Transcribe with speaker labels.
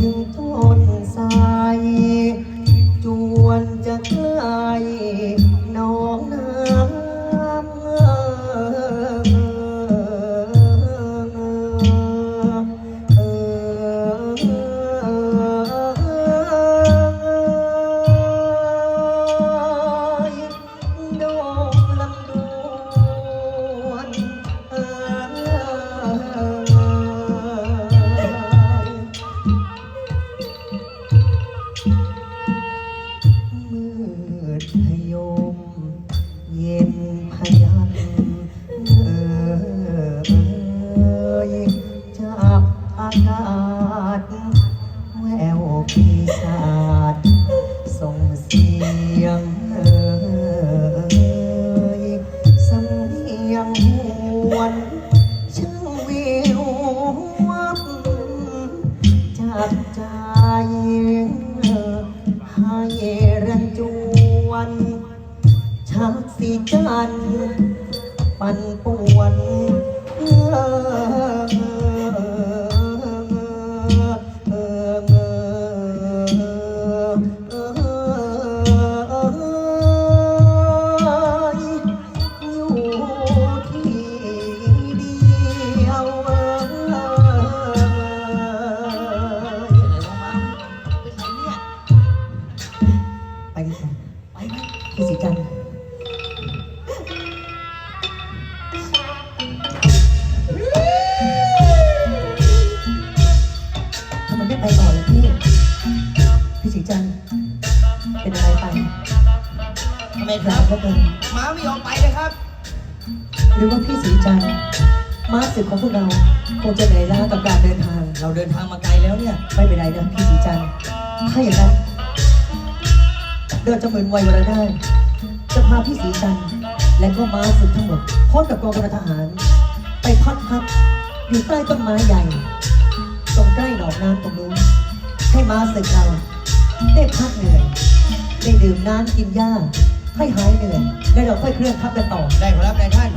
Speaker 1: কিন্তু จันปั่นป่วนเออเออเออเอออยู่ที่เดียวเออ
Speaker 2: ไปกันเถอะ
Speaker 1: ไปไหม
Speaker 2: พี่สีจันทร์
Speaker 3: ทำไมค
Speaker 2: ห
Speaker 3: รั
Speaker 2: ลา
Speaker 3: บ
Speaker 2: บเหลือเกิน
Speaker 3: ม้าไม่ยอมไปเลยครับ
Speaker 2: หรือว่าพี่สีจันทร์มาศึกของพวกเราคงจะเหนื่อยล้ากับการเดินทาง
Speaker 3: เราเดินทางมาไกลแล้วเนี่ย
Speaker 2: ไม่เป็นไรนะพี่สีจันทร์ถ้าอย่างนั้นเดินจะเหมือนวัยวรได้จะพาพี่สีจันทร์และก็ม้าศึกทั้งหมดพร้อมกับกองกำลังทหาร ไปพักพักอยู่ใต้ต้นไม้ใหญ่ ตรงใกล้หนองน้ำตรงนู้นให้ม้าศึกเราได้พักเหนื่อยได้ดื่มน้ำกินหญ้า ให้หายเหนื่อยแล้วเราค่อยเคลื่อนทัพกันต่อ
Speaker 3: ได้ขอรับนายท่าน